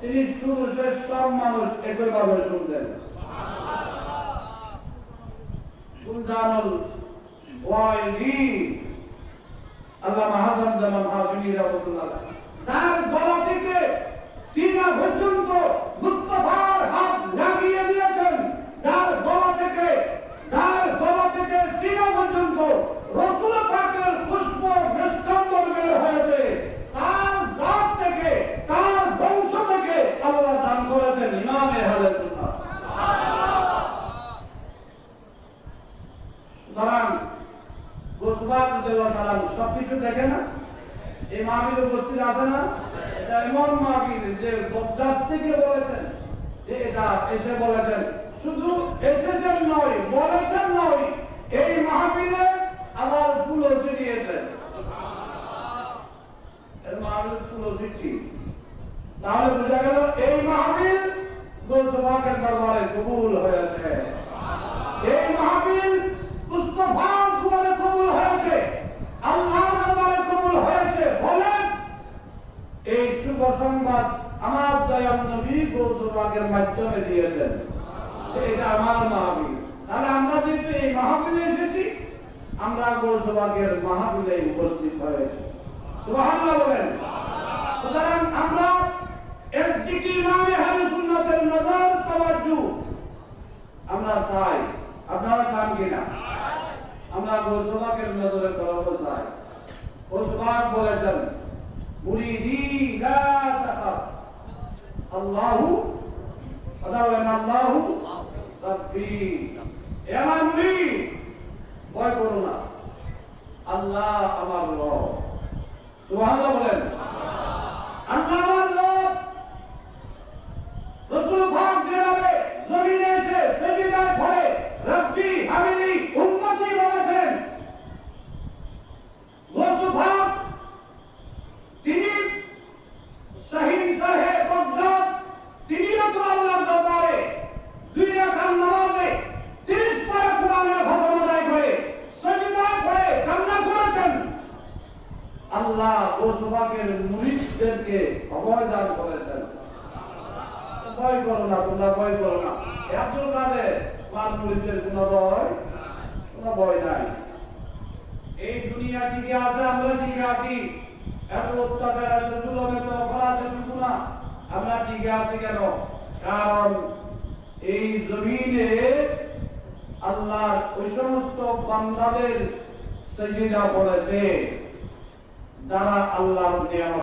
তিনি শুধু সব মানুষ একইভাবে শুনতেন। আল্লাহ মাহাজান জামান হাসিনী রহমতুল্লাহ যার গলা থেকে সিনা পর্যন্ত মুস্তফার হাত লাগিয়ে দিয়েছেন যার গলা থেকে যার গলা থেকে সিনা পর্যন্ত রসুল পাকের পুষ্প দৃষ্টান্তর বের হয়েছে তার জাত থেকে তার বংশ থেকে আল্লাহ দান করেছেন ইমামে হালে সুন্নাহ সুতরাং সবকিছু দেখে না? এই মাহবিল উপস্থিত আছে না? এটা এমন মাহবিল যে বগদাদ থেকে বলেছেন যে এটা এসে বলেছেন। শুধু এসেছেন নয়, বলেছেন নয়, এই মাহবিলে আবার ফুলও ছিটিয়েছেন এর মাহবিল ফুলও ছিটি তাহলে বোঝা গেল এই মাহবিল গোসবাকের দরবারে কবুল হয়েছে। এই মাহবিল মুস্তফার কবুল হয়েছে আল্লাহর দরবারে কবুল হয়েছে। বলেন, এই শুভ সংবাদ আমার দয়াল নবী গৌসবাগের মাধ্যমে দিয়েছেন। এটা আমার মাহবিল তাহলে আমরা যেহেতু এই মাহবিলে এসেছি, আমরা গৌসবাগের মাহবিলে উপস্থিত হয়েছি। সুবহানাল্লাহ বলেন। একদিকে ইমামে আহলে সুন্নাতের নজর তাওয়াজ্জু? আমরা চাই, আপনারা চান কিনা? আমরা গোসবাকের নজরে তরফ চাই। গোসবাক বলেছেন, মুরিদি লা তাকাব আল্লাহু কথা বলেন আল্লাহু রাব্বি এ আমার মুরিদ, ভয় করো না। আল্লাহ আমার রব। সুবহানাল্লাহ বলেন আল্লাহ আমার রব রসুল পাক যেভাবে জমিনে এসে সেজদায় পড়ে রব্বি হাবিলি উম্মতি বলেছেন। তিনি শাহিন সাহেব বগদাদ তিনিও তো আল্লাহর দরবারে দুই রাকাত নামাজে 30 পারা কোরআনের খতম আদায় করে সেজদায় করেছেন। আল্লাহ রসুল পাকের মুরিদদেরকে অভয় দান করেছেন ভয় করো না ভয় করো তোমার মুরিদের কোনো ভয় কোনো ভয় নাই। এই দুনিয়া ঠিকই আছে, আমরা ঠিকই আছি। এত অত্যাচার এত জুলম এত অপরাধ এত গুণা আমরা ঠিকই আছি কেন? কারণ এই জমিনে আল্লাহ ওই সমস্ত বান্দাদের সেজিদা বলেছে, যারা আল্লাহর নিয়ামত